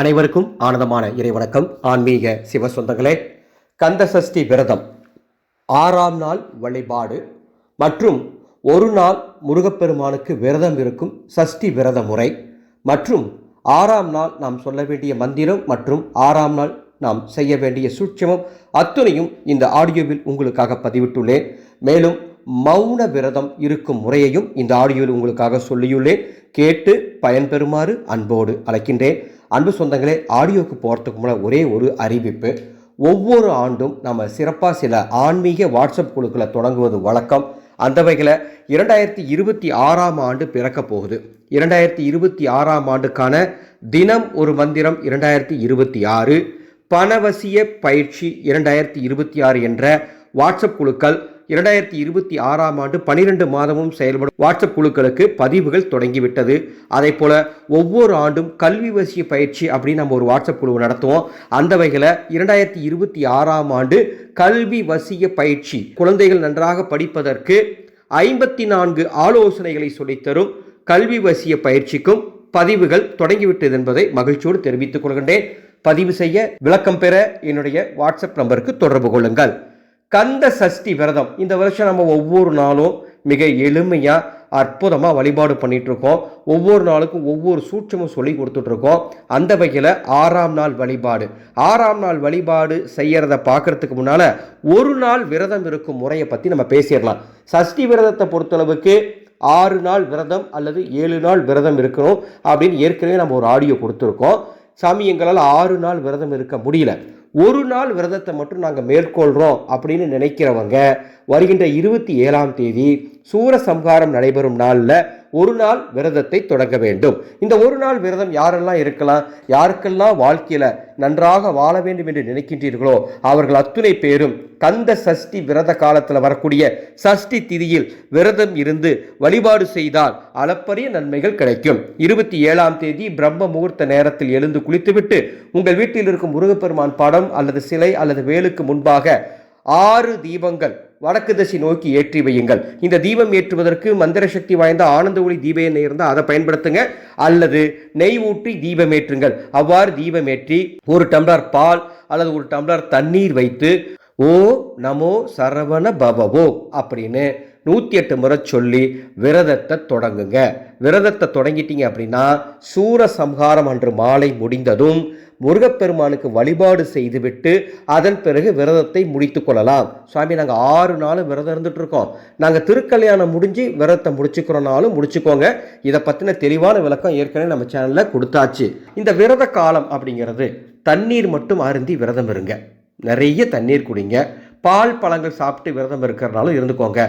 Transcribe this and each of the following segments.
அனைவருக்கும் ஆனந்தமான இறைவணக்கம். ஆன்மீக சிவ சொந்தங்களே கந்த சஷ்டி விரதம் ஆறாம் நாள் வழிபாடு மற்றும் ஒரு நாள் முருகப்பெருமானுக்கு விரதம் இருக்கும் சஷ்டி விரத முறை மற்றும் ஆறாம் நாள் நாம் சொல்ல வேண்டிய மந்திரம் மற்றும் ஆறாம் நாள் நாம் செய்ய வேண்டிய சூட்சமம் அத்துணையும் இந்த ஆடியோவில் உங்களுக்காக பதிவிட்டுள்ளேன். மேலும் மௌன விரதம் இருக்கும் முறையையும் இந்த ஆடியோவில் உங்களுக்காக சொல்லியுள்ளேன். கேட்டு பயன்பெறுமாறு அன்போடு அழைக்கின்றேன். அன்பு சொந்தங்களே ஆடியோக்கு போகிறதுக்கு முன்னாடி ஒரே ஒரு அறிவிப்பு. ஒவ்வொரு ஆண்டும் நம்ம சிறப்பாக சில ஆன்மீக வாட்ஸ்அப் குழுக்களை தொடங்குவது வழக்கம். அந்த வகையில் இரண்டாயிரத்தி இருபத்தி ஆறாம் ஆண்டு பிறக்க போகுது. இரண்டாயிரத்தி இருபத்தி ஆறாம் ஆண்டுக்கான தினம் ஒரு மந்திரம் இரண்டாயிரத்தி இருபத்தி ஆறு. பணவசிய பயிற்சி இரண்டாயிரத்தி இருபத்தி ஆறு என்ற வாட்ஸ்அப் குழுக்கள் இரண்டாயிரத்தி இருபத்தி ஆறாம் ஆண்டு பனிரெண்டு மாதமும் செயல்படும் வாட்ஸ்அப் குழுக்களுக்கு பதிவுகள் தொடங்கிவிட்டது. அதே போல ஒவ்வொரு ஆண்டும் கல்வி வசிய பயிற்சி அப்படின்னு நம்ம ஒரு வாட்ஸ்அப் குழு நடத்துவோம். அந்த வகையில் இரண்டாயிரத்தி இருபத்தி ஆறாம் ஆண்டு கல்வி வசிய பயிற்சி குழந்தைகள் நன்றாக படிப்பதற்கு ஐம்பத்தி நான்கு ஆலோசனைகளை சொல்லித்தரும் கல்வி வசிய பயிற்சிக்கும் பதிவுகள் தொடங்கிவிட்டது என்பதை மகிழ்ச்சியோடு தெரிவித்துக் கொள்கின்றேன். பதிவு செய்ய விளக்கம் பெற என்னுடைய வாட்ஸ்அப் நம்பருக்கு தொடர்பு கொள்ளுங்கள். கந்த சஷ்டி விரதம். இந்த வருஷம் நம்ம ஒவ்வொரு நாளும் மிக எளிமையாக அற்புதமாக வழிபாடு பண்ணிகிட்டு இருக்கோம் ஒவ்வொரு நாளுக்கும் ஒவ்வொரு சூட்சமும் சொல்லி கொடுத்துட்ருக்கோம் அந்த வகையில் ஆறாம் நாள் வழிபாடு. ஆறாம் நாள் வழிபாடு செய்கிறத பார்க்கறதுக்கு முன்னால் ஒரு நாள் விரதம் இருக்கும் முறையை பற்றி நம்ம பேசிடலாம். சஷ்டி விரதத்தை பொறுத்தளவுக்கு ஆறு நாள் விரதம் அல்லது ஏழு நாள் விரதம் இருக்கணும் அப்படின்னு ஏற்கனவே நம்ம ஒரு ஆடியோ கொடுத்துருக்கோம். சாமி எங்களால் ஆறு நாள் விரதம் இருக்க முடியல. ஒரு நாள் விரதத்தை மட்டும் நாங்கள் மேற்கொள்கிறோம் அப்படின்னு நினைக்கிறவங்க வருகின்ற இருபத்தி ஏழாம் தேதி சூரசம்ஹாரம் நடைபெறும் நாளில் ஒரு நாள் விரதத்தை தொடங்க வேண்டும். இந்த ஒரு நாள் விரதம் யாரெல்லாம் இருக்கலாம் யாருக்கெல்லாம் வாழ்க்கையில் நன்றாக வாழ வேண்டும் என்று நினைக்கின்றீர்களோ அவர்கள் அத்துணை பேரும் கந்த சஷ்டி விரத காலத்தில் வரக்கூடிய சஷ்டி திதியில் விரதம் இருந்து வழிபாடு செய்தால் அளப்பரிய நன்மைகள் கிடைக்கும். இருபத்தி ஏழாம் தேதி பிரம்ம முகூர்த்த நேரத்தில் எழுந்து குளித்துவிட்டு உங்கள் வீட்டில் இருக்கும் முருகப்பெருமான் படம் அல்லது சிலை அல்லது வேலுக்கு முன்பாக ஆறு தீபங்கள் வடக்கு திசை நோக்கி ஏற்றி வையுங்கள். இந்த தீபம் ஏற்றுவதற்கு மந்திர சக்தி வாய்ந்த ஆனந்த ஒளி தீப எண்ணெய் இருந்தால் அதை பயன்படுத்துங்க. அல்லது நெய் ஊற்றி தீபம் ஏற்றுங்கள். அவ்வாறு தீபம் ஏற்றி ஒரு டம்ளர் பால் அல்லது ஒரு டம்ளர் தண்ணீர் வைத்து ஓ நமோ சரவண பவவோ அப்படின்னு நூற்றி எட்டு முறை சொல்லி விரதத்தை தொடங்குங்க. விரதத்தை தொடங்கிட்டீங்க அப்படின்னா சூரசம்ஹாரம் அன்று மாலை முடிந்ததும் முருகப்பெருமானுக்கு வழிபாடு செய்துவிட்டு அதன் பிறகு விரதத்தை முடித்து கொள்ளலாம். சுவாமி நாங்கள் ஆறு நாளும் விரதம் இருந்துட்டு இருக்கோம். நாங்கள் திருக்கல்யாணம் முடிஞ்சு விரதத்தை முடிச்சுக்கிறோனாலும் முடிச்சுக்கோங்க. இதை பற்றின தெளிவான விளக்கம் ஏற்கனவே நம்ம சேனலில் கொடுத்தாச்சு. இந்த விரத காலம் அப்படிங்கிறது தண்ணீர் மட்டும் அருந்தி விரதம் இருங்க. நிறைய தண்ணீர் குடிங்க. பால் பழங்கள் சாப்பிட்டு விரதம் இருக்கிறனாலும் இருந்துக்கோங்க.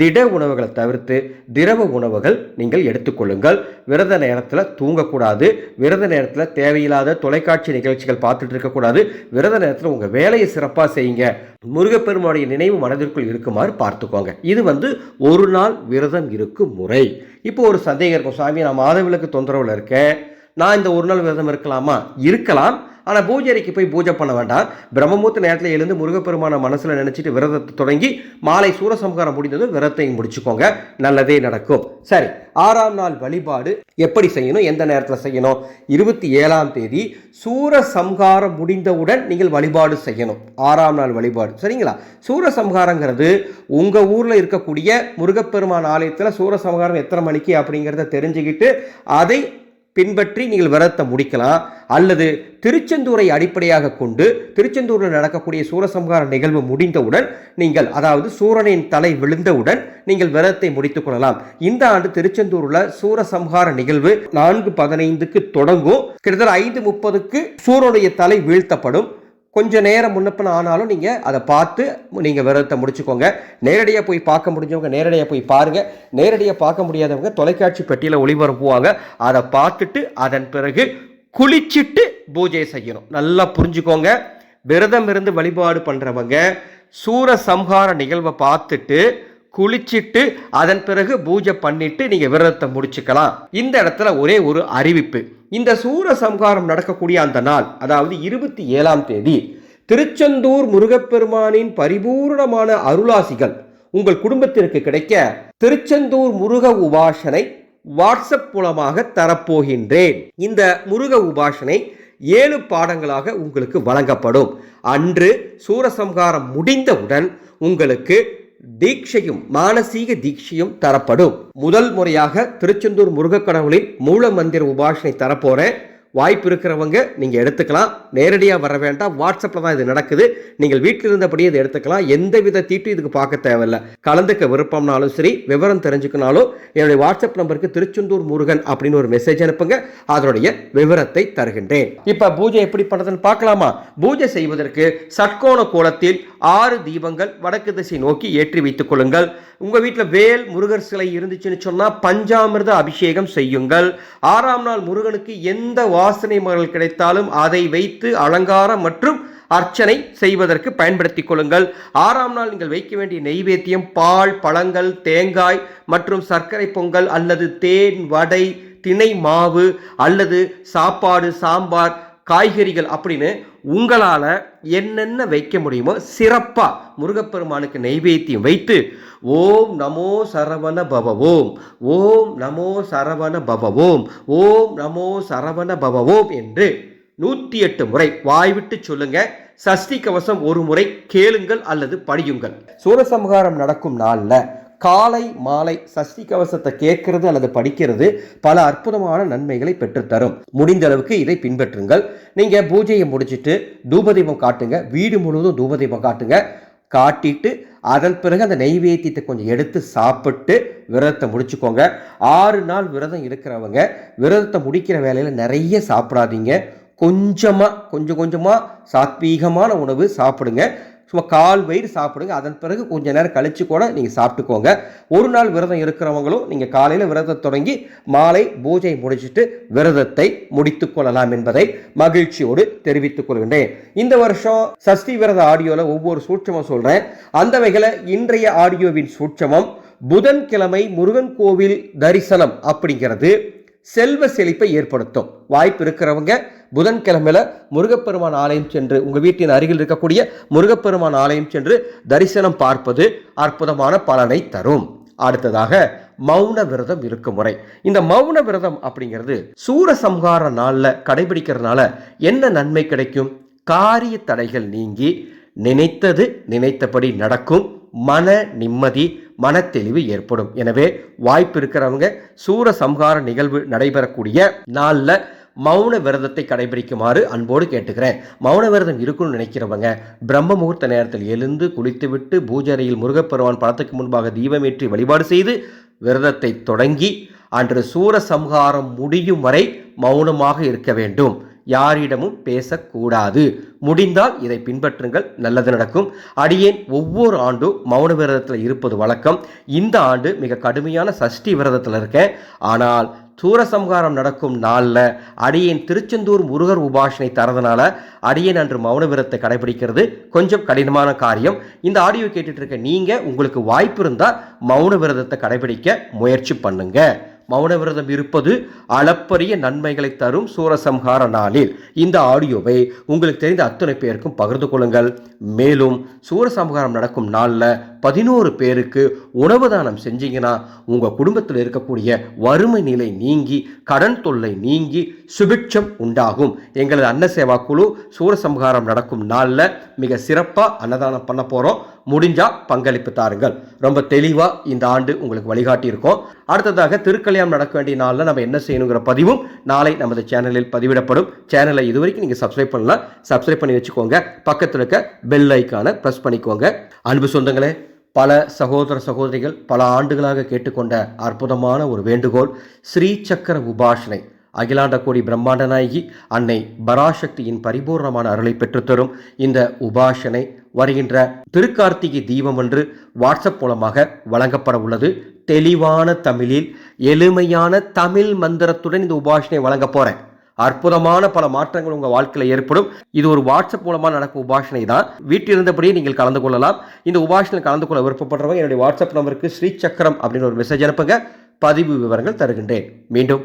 திட உணவுகளை தவிர்த்து திரவ உணவுகள் நீங்கள் எடுத்துக்கொள்ளுங்கள். விரத நேரத்தில் தூங்கக்கூடாது. விரத நேரத்தில் தேவையில்லாத தொலைக்காட்சி நிகழ்ச்சிகள் பார்த்துட்டு இருக்கக்கூடாது. விரத நேரத்தில் உங்கள் வேலையை சிறப்பாக செய்யுங்க. முருகப்பெருமானுடைய நினைவு மனதிற்குள் இருக்குமாறு பார்த்துக்கோங்க. இது வந்து ஒரு நாள் விரதம் இருக்கும் முறை. இப்போ ஒரு சந்தேகம் இருக்கும். சாமி நான் மாதவிலக்கு தொந்தரவில் இருக்கேன். நான் இந்த ஒரு நாள் விரதம் இருக்கலாமா? இருக்கலாம். ஆனால் பூஜைக்கு போய் பூஜை பண்ண வேண்டாம். பிரம்மமூர்த்த நேரத்தில் எழுந்து முருகப்பெருமான மனசில் நினச்சிட்டு விரதத்தை தொடங்கி மாலை சூரசம்ஹாரம் முடிந்ததும் விரதத்தையும் முடிச்சுக்கோங்க. நல்லதே நடக்கும். சரி ஆறாம் நாள் வழிபாடு எப்படி செய்யணும்? எந்த நேரத்தில் செய்யணும்? இருபத்தி ஏழாம் தேதி சூரசம்ஹாரம் முடிந்தவுடன் நீங்கள் வழிபாடு செய்யணும். ஆறாம் நாள் வழிபாடு. சரிங்களா? சூரசம்ஹாரங்கிறது உங்கள் ஊரில் இருக்கக்கூடிய முருகப்பெருமான் ஆலயத்தில் சூரசம்ஹாரம் எத்தனை மணிக்கு அப்படிங்கிறத தெரிஞ்சுக்கிட்டு அதை பின்பற்றி நீங்கள் விரதத்தை முடிக்கலாம். அல்லது திருச்செந்தூரை அடிப்படையாக கொண்டு திருச்செந்தூரில் நடக்கக்கூடிய சூரசம்ஹார நிகழ்வு முடிந்தவுடன் நீங்கள் அதாவது சூரனின் தலை விழுந்தவுடன் நீங்கள் விரதத்தை முடித்துக் கொள்ளலாம். இந்த ஆண்டு திருச்செந்தூரில் சூரசம்ஹார நிகழ்வு நான்கு பதினைந்துக்கு தொடங்கும். கிட்டத்தட்ட ஐந்து முப்பதுக்கு சூரனுடைய தலை வீழ்த்தப்படும். கொஞ்சம் நேரம் முன்னப்பின ஆனாலும் நீங்கள் அதை பார்த்து நீங்கள் விரதத்தை முடிச்சுக்கோங்க. நேரடியாக போய் பார்க்க முடிஞ்சவங்க நேரடியாக போய் பாருங்கள் நேரடியாக பார்க்க முடியாதவங்க தொலைக்காட்சி பெட்டியில் ஒளிபரப்புவாங்க. அதை பார்த்துட்டு அதன் பிறகு குளிச்சுட்டு பூஜை செய்யணும். நல்லா புரிஞ்சுக்கோங்க. விரதம் இருந்து வழிபாடு பண்ணுறவங்க சூர சம்ஹார நிகழ்வை பார்த்துட்டு குளிச்சிட்டு அதன் பிறகு பூஜை பண்ணிட்டு நீங்க விரதத்தை முடிச்சுக்கலாம். இந்த இடத்துல ஒரே ஒரு அறிவிப்பு. இந்த சூரசம்ஹாரம் நடக்கக்கூடிய அந்த நாள் அதாவது இருபத்தி ஏழாம் தேதி திருச்செந்தூர் முருகப்பெருமானின் பரிபூர்ணமான அருளாசிகள் உங்கள் குடும்பத்திற்கு கிடைக்க திருச்செந்தூர் முருக உபாசனை வாட்ஸ்அப் மூலமாக தரப்போகின்றேன். இந்த முருக உபாசனை ஏழு பாடங்களாக உங்களுக்கு வழங்கப்படும். அன்று சூரசம்ஹாரம் முடிந்தவுடன் உங்களுக்கு தீட்சையும் மானசீக தீட்சையும் தரப்படும். முதல் முறையாக திருச்செந்தூர் முருகக் கடவுளின் மூல மந்திர உபாசனை தரப்போறேன். வாய்ப்பு இருக்கிறவங்க நீங்கள் எடுத்துக்கலாம். நேரடியாக வர வேண்டாம். வாட்ஸ்அப்பில் தான் இது நடக்குது. நீங்கள் வீட்டில் இருந்தபடியே இதை எடுத்துக்கலாம். எந்த வித தீட்டும் இதுக்கு பார்க்க தேவையில்லை. கலந்துக்க விருப்பம்னாலும் சரி விவரம் தெரிஞ்சுக்கனாலும் என்னுடைய வாட்ஸ்அப் நம்பருக்கு திருச்செந்தூர் முருகன் அப்படின்னு ஒரு மெசேஜ் அனுப்புங்க. அதனுடைய விவரத்தை தருகின்றேன். இப்போ பூஜை எப்படி பண்ணுறதுன்னு பார்க்கலாமா? பூஜை செய்வதற்கு சட்கோண கோலத்தில் ஆறு தீபங்கள் வடக்கு திசை நோக்கி ஏற்றி வைத்துக் கொள்ளுங்கள். உங்கள் வீட்டில் வேல் முருகர் சிலை இருந்துச்சுன்னு சொன்னால் பஞ்சாமிர்த அபிஷேகம் செய்யுங்கள். ஆறாம் நாள் முருகனுக்கு எந்த வா வாசனை மகள் கிடைத்தாலும் அதை வைத்து அலங்காரம் மற்றும் அர்ச்சனை செய்வதற்கு பயன்படுத்திக் கொள்ளுங்கள். ஆறாம் நாள் நீங்கள் வைக்க வேண்டிய நெய்வேத்தியம் பால் பழங்கள் தேங்காய் மற்றும் சர்க்கரை பொங்கல் அல்லது தேன் வடை திணை மாவு அல்லது சாப்பாடு சாம்பார் காய்கறிகள் அப்படின்னு உங்களால் என்னென்ன வைக்க முடியுமோ சிறப்பாக முருகப்பெருமானுக்கு நெய்வேத்தியம் வைத்து ஓம் நமோ சரவண பவவோம் ஓம் நமோ சரவண பவவோம் ஓம் நமோ சரவண பவவோம் என்று நூற்றி எட்டு முறை வாய்விட்டு சொல்லுங்க. சஷ்டி கவசம் ஒரு முறை கேளுங்கள் அல்லது படியுங்கள். சூரசம்ஹாரம் நடக்கும் நாளில் காலை மாலை சஷ்டி கவசத்தை கேட்கறது அல்லது படிக்கிறது பல அற்புதமான நன்மைகளை பெற்றுத்தரும். முடிந்த அளவுக்கு இதை பின்பற்றுங்கள். நீங்க பூஜையை முடிச்சிட்டு தூபதீபம் காட்டுங்க. வீடு முழுவதும் தூபதீபம் காட்டுங்க. காட்டிட்டு அதன் பிறகு அந்த நெய்வேத்தியத்தை கொஞ்சம் எடுத்து சாப்பிட்டு விரதத்தை முடிச்சுக்கோங்க. ஆறு நாள் விரதம் இருக்கிறவங்க விரதத்தை முடிக்கிற வேலையில் நிறைய சாப்பிடாதீங்க. கொஞ்சமாக கொஞ்சம் கொஞ்சமாக சாத்வீகமான உணவு சாப்பிடுங்க. சும்மா கால் வயிறு சாப்பிடுங்க. அதன் பிறகு கொஞ்ச நேரம் கழிச்சு கூட நீங்கள் சாப்பிட்டுக்கோங்க. ஒரு நாள் விரதம் இருக்கிறவங்களும் நீங்கள் காலையில் விரதத்தை தொடங்கி மாலை பூஜை முடிச்சுட்டு விரதத்தை முடித்து கொள்ளலாம் என்பதை மகிழ்ச்சியோடு தெரிவித்துக் கொள்கின்றேன். இந்த வருஷம் சஷ்டி விரத ஆடியோவில் ஒவ்வொரு சூட்சமும் சொல்கிறேன் அந்த வகையில் இன்றைய ஆடியோவின் சூட்சமம் புதன்கிழமை முருகன் கோவில் தரிசனம் அப்படிங்கிறது. செல்வ செழிப்பை ஏற்படுத்தும். வாய்ப்பு இருக்கிறவங்க புதன்கிழமையில முருகப்பெருமான் ஆலயம் சென்று உங்கள் வீட்டின் அருகில் இருக்கக்கூடிய முருகப்பெருமான் ஆலயம் சென்று தரிசனம் பார்ப்பது அற்புதமான பலனை தரும். அடுத்ததாக மௌன விரதம் இருக்கும் முறை. இந்த மௌன விரதம் அப்படிங்கிறது சூரசம்ஹார நாளில் கடைபிடிக்கிறதுனால என்ன நன்மை கிடைக்கும்? காரிய தடைகள் நீங்கி நினைத்தது நினைத்தபடி நடக்கும். மன நிம்மதி மனத்தெளிவு ஏற்படும். எனவே வாய்ப்பு இருக்கிறவங்க சூர சம்ஹார நிகழ்வு நடைபெறக்கூடிய நாளில் மௌன விரதத்தை கடைபிடிக்குமாறு அன்போடு கேட்டுக்கிறேன். மௌன விரதம் இருக்குன்னு நினைக்கிறவங்க பிரம்ம முகூர்த்த நேரத்தில் எழுந்து குளித்துவிட்டு பூஜரையில் முருகப்பெருவான் முருகப்பெருமான் படத்துக்கு முன்பாக தீபமேற்றி வழிபாடு செய்து விரதத்தை தொடங்கி அன்று சூர சம்ஹாரம் முடியும் வரை மௌனமாக இருக்க வேண்டும். யாரிடமும் பேசக்கூடாது. முடிந்தால் இதை பின்பற்றுங்கள். நல்லது நடக்கும். அடியேன் ஒவ்வொரு ஆண்டும் மௌன விரதத்தில் இருப்பது வழக்கம். இந்த ஆண்டு மிக கடுமையான சஷ்டி விரதத்தில் இருக்கேன். ஆனால் சூரசம்ஹாரம் நடக்கும் நாளில் அடியேன் திருச்செந்தூர் முருகர் உபாஷனை தரதுனால அடியேன் அன்று மௌன விரதத்தை கடைபிடிக்கிறது கொஞ்சம் கடினமான காரியம். இந்த ஆடியோ கேட்டுட்டு இருக்க நீங்கள் உங்களுக்கு வாய்ப்பு இருந்தால் மௌன விரதத்தை கடைபிடிக்க முயற்சி பண்ணுங்கள் மௌன விரதம் இருப்பது அளப்பரிய நன்மைகளை தரும் சூரசம்ஹார நாளில். இந்த ஆடியோவை உங்களுக்கு தெரிந்த அத்தனை பேருக்கும் பகிர்ந்து கொள்ளுங்கள். மேலும் சூரசம்ஹாரம் நடக்கும் நாளில் பதினோரு பேருக்கு உணவு தானம் செஞ்சீங்கன்னா உங்கள் குடும்பத்தில் இருக்கக்கூடிய வறுமை நிலை நீங்கி கடன் தொல்லை நீங்கி சுபிட்சம் உண்டாகும். எங்களது அன்ன சேவா குழு சூரசம்ஹாரம் நடக்கும் நாளில் மிக சிறப்பாக அன்னதானம் பண்ண போகிறோம் முடிஞ்சா பங்களிப்பு தாருங்கள். ரொம்ப தெளிவாக இந்த ஆண்டு உங்களுக்கு வழிகாட்டியிருக்கோம். அடுத்ததாக திருக்கல்யாணம் நடக்க வேண்டிய நாளில் நம்ம என்ன செய்யணுங்கிற பதிவும் நாளை நமது சேனலில் பதிவிடப்படும். சேனலை இது வரைக்கும் நீங்கள் சப்ஸ்கிரைப் பண்ணலாம் சப்ஸ்கிரைப் பண்ணி வச்சுக்கோங்க. பக்கத்தில் இருக்க பெல் ஐக்கானை ப்ரெஸ் பண்ணிக்கோங்க. அன்பு சொந்தங்களே பல சகோதர சகோதரிகள் பல ஆண்டுகளாக கேட்டுக்கொண்ட அற்புதமான ஒரு வேண்டுகோள் ஸ்ரீ சக்கர உபாஷனை அகிலாண்ட கோடி பிரம்மாண்ட நாயகி அன்னை பராசக்தியின் பரிபூர்ணமான அருளை பெற்றுத்தரும் இந்த உபாசனை வருகின்ற திருக்கார்த்திகை தீபம் என்று வாட்ஸ்அப் மூலமாக வழங்கப்பட உள்ளது. தெளிவான தமிழில் எளிமையான தமிழ் மந்திரத்துடன் இந்த உபாசனை வழங்க போறேன். அற்புதமான பல மாற்றங்கள் உங்கள் வாழ்க்கையில் ஏற்படும். இது ஒரு வாட்ஸ்அப் மூலமாக நடக்கும் உபாசனை தான். வீட்டில் இருந்தபடியே நீங்கள் கலந்து கொள்ளலாம். இந்த உபாசனை கலந்து கொள்ள விருப்பப்படுறவங்க என்னுடைய வாட்ஸ்அப் நம்பருக்கு ஸ்ரீ சக்கரம் அப்படின்னு ஒரு மெசேஜ் அனுப்புங்க. பதிவு விவரங்கள் தருகின்றேன். மீண்டும்